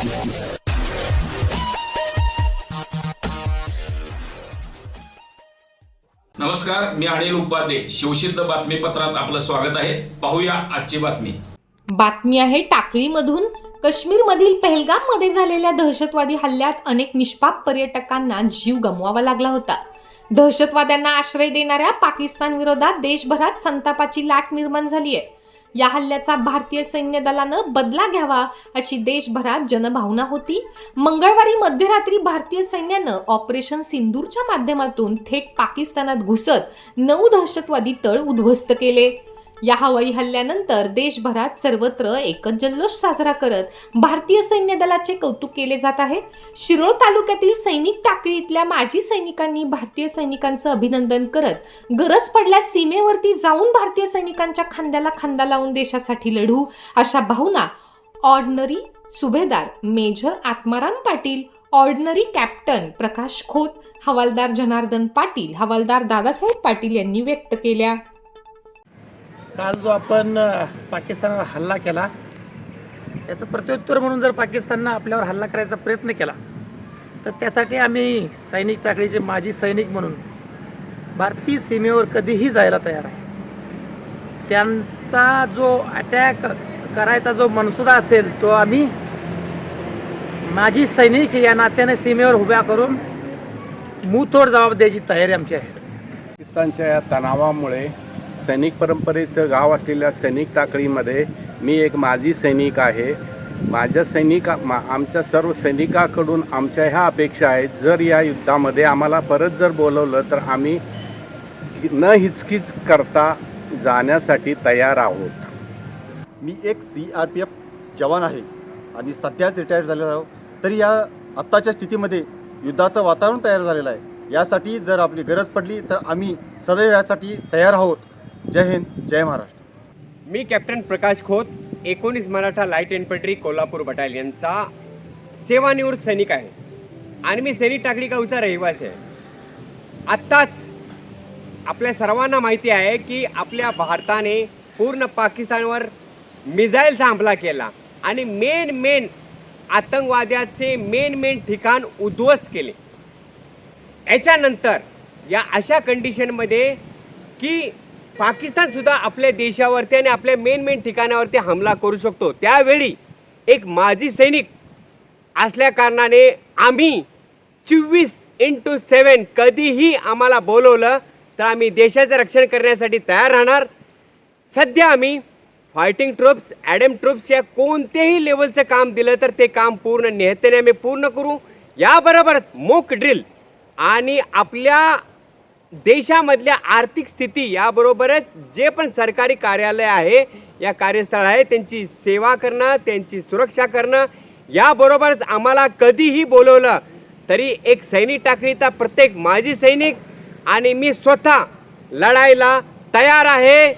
नमस्कार मी अनिल उपाध्ये. शिवसिद्ध बातमीपत्रात आपलं स्वागत आहे. पाहूया आजची बातमी. बातमी आहे टाकळीमधून. काश्मीरमधील पहलगाममध्ये झालेल्या दहशतवादी हल्ल्यात अनेक निष्पाप पर्यटकांना जीव गमवावा लागला होता. दहशतवाद्यांना आश्रय देणाऱ्या पाकिस्तान विरोधात देशभरात संतापाची लाट निर्माण झाली आहे या हल्ल्याचा भारतीय सैन्य दलानं बदला घ्यावा अशी देशभरात जनभावना होती. मंगळवारी मध्यरात्री भारतीय सैन्यानं ऑपरेशन सिंदूरच्या माध्यमातून थेट पाकिस्तानात घुसत नऊ दहशतवादी तळ उद्ध्वस्त केले. या हवाई हल्ल्यानंतर देशभरात सर्वत्र एकच जल्लोष साजरा करत भारतीय सैन्य दलाचे कौतुक केले जात आहे. शिरोळ तालुक्यातील सैनिक टाकळी इथल्या माजी सैनिकांनी भारतीय सैनिकांचं अभिनंदन करत गरज पडल्यास सीमेवरती जाऊन भारतीय सैनिकांच्या खांद्याला खांदा लावून देशासाठी लढू अशा भावना ऑर्डनरी सुभेदार major Atmaram Patil ordinary captain Prakash Khot हवालदार जनार्दन पाटील हवालदार दादासाहेब पाटील यांनी व्यक्त केल्या. काल जो आपण पाकिस्तानावर हल्ला केला त्याचं प्रत्युत्तर म्हणून जर पाकिस्ताननं आपल्यावर हल्ला करायचा प्रयत्न केला तर त्यासाठी आम्ही सैनिक चाकरीचे माजी सैनिक म्हणून भारतीय सीमेवर कधीही जायला तयार आहे. त्यांचा जो अटॅक करायचा जो मनसुदा असेल तो आम्ही माजी सैनिक या नात्याने सीमेवर उभ्या करून मुतोड जबाब द्यायची तयारी आमची आहे पाकिस्तानच्या या तणावामुळे सैनिक परंपरेचं गाव असलेल्या सैनिक टाकळीमध्ये मी एक माजी सैनिक आहे. माझ्या सैनिका मा आमच्या सर्व सैनिकाकडून आमच्या ह्या अपेक्षा आहेत जर या युद्धामध्ये आम्हाला परत जर बोलवलं तर आम्ही न हिचकिच करता जाण्यासाठी तयार आहोत. मी एक सी आर पी एफ जवान आहे आणि सध्याच रिटायर झालेलो आहो. तरी या आत्ताच्या स्थितीमध्ये युद्धाचं वातावरण तयार झालेलं आहे. यासाठी जर आपली गरज पडली तर आम्ही सदैव यासाठी तयार आहोत. जय हिंद जय महाराष्ट्र. मी कॅप्टन प्रकाश खोत एकोणीस मराठा लाइट इन्फंट्री कोल्हापूर बटालियनचा सेवानिवृत्त सैनिक आहे. आणि मी सैनिक टाकडी गावचा रहिवासी आहे. आत्ताच आपल्या सर्वांना माहिती आहे की आपल्या भारताने पूर्ण पाकिस्तानवर मिझाईलचा हमला केला आणि मेन मेन आतंकवाद्याचे मेन मेन ठिकाण उद्ध्वस्त केले. याच्यानंतर या अशा कंडिशनमध्ये की पाकिस्तान सुद्धा आपल्या देशावरती आणि आपल्या मेन मेन ठिकाणावरती हमला करू शकतो. त्यावेळी एक माजी सैनिक असल्या कारणाने आम्ही चोवीस इंटू सेवन कधीही आम्हाला बोलवलं तर आम्ही देशाचं रक्षण करण्यासाठी तयार राहणार. सध्या आम्ही फायटिंग ट्रुप्स ॲडम ट्रुप्स या कोणतेही लेवलचं काम दिलं तर ते काम पूर्ण निहत्याने आम्ही पूर्ण करू. याबरोबरच मोक ड्रिल आणि आपल्या देशामधल्या आर्थिक स्थिती याबरोबरच जे पण सरकारी कार्यालय आहे या कार्यस्थळ आहे त्यांची सेवा करणं त्यांची सुरक्षा करणं याबरोबरच आम्हाला कधीही बोलवलं तरी एक सैनिक टाकणीचा प्रत्येक माजी सैनिक आणि मी स्वतः लढायला तयार आहे.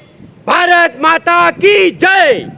भारत माता की जय!